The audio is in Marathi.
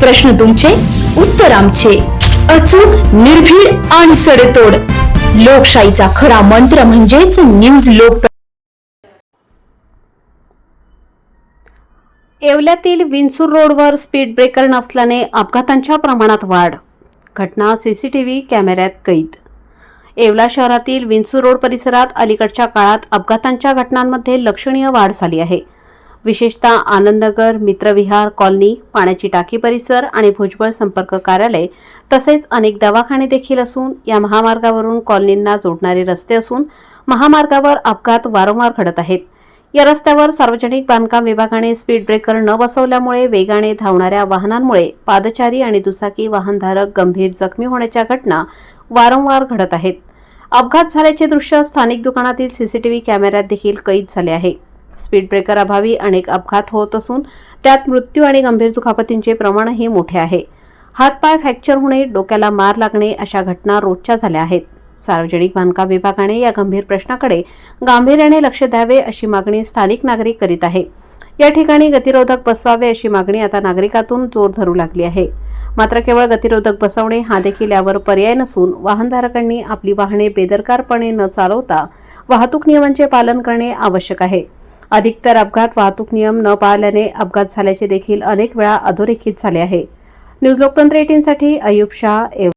प्रश्न तुमचे उत्तर आमचे. अचूक निर्भीड आणि सडेतोड. लोकशाहीचा खरा मंत्र म्हणजेच न्यूज लोक येवल्यातील विंचूर रोडवर स्पीड ब्रेकर नसल्याने अपघातांच्या प्रमाणात वाढ. घटना सीसीटीव्ही कॅमेऱ्यात कैद. येवला शहरातील विंचूर रोड परिसरात अलीकडच्या काळात अपघातांच्या घटनांमध्ये लक्षणीय वाढ झाली आहे. विशेषतः आनंदनगर मित्रविहार कॉलनी पाण्याची टाकी परिसर आणि भुजबळ संपर्क कार्यालय तसेच अनेक दवाखाने देखील असून या महामार्गावरून कॉलनींना जोडणारे रस्ते असून महामार्गावर अपघात वारंवार घडत आहेत. या रस्त्यावर सार्वजनिक बांधकाम विभागाने स्पीड ब्रेकर न बसवल्यामुळे वेगाने धावणाऱ्या वाहनांमुळे पादचारी आणि दुचाकी वाहनधारक गंभीर जखमी होण्याच्या घटना वारंवार घडत आहेत. अपघात झाल्याचे दृश्य स्थानिक दुकानातील सीसीटीव्ही कॅमेऱ्यात देखील कैद झाले आहे. स्पीड ब्रेकर अभावी अनेक अपघात होत असून त्यात मृत्यू आणि गंभीर दुखापतींचे प्रमाणही मोठे आहे. हातपाय फ्रॅक्चर होणे डोक्याला मार लागणे अशा घटना रोजच्या झाल्या आहेत. सार्वजनिक बांधकाम विभागाने या गंभीर प्रश्नाकडे गांभीर्याने लक्ष द्यावे अशी मागणी स्थानिक नागरिक करीत आहे. या ठिकाणी गतिरोधक बसवावे अशी मागणी आता नागरिकातून जोर धरू लागली आहे. मात्र केवळ गतिरोधक बसवणे हा देखील यावर पर्याय नसून वाहनधारकांनी आपली वाहने बेदरकारपणे न चालवता वाहतूक नियमांचे पालन करणे आवश्यक आहे. अधिकतर अपघात वाहतूक नियम न पाळल्याने अपघात झाल्याचे देखील अनेक वेळा अधोरेखित झाले आहे. न्यूज लोकतंत्र एटीनसाठी अयुब शाह एव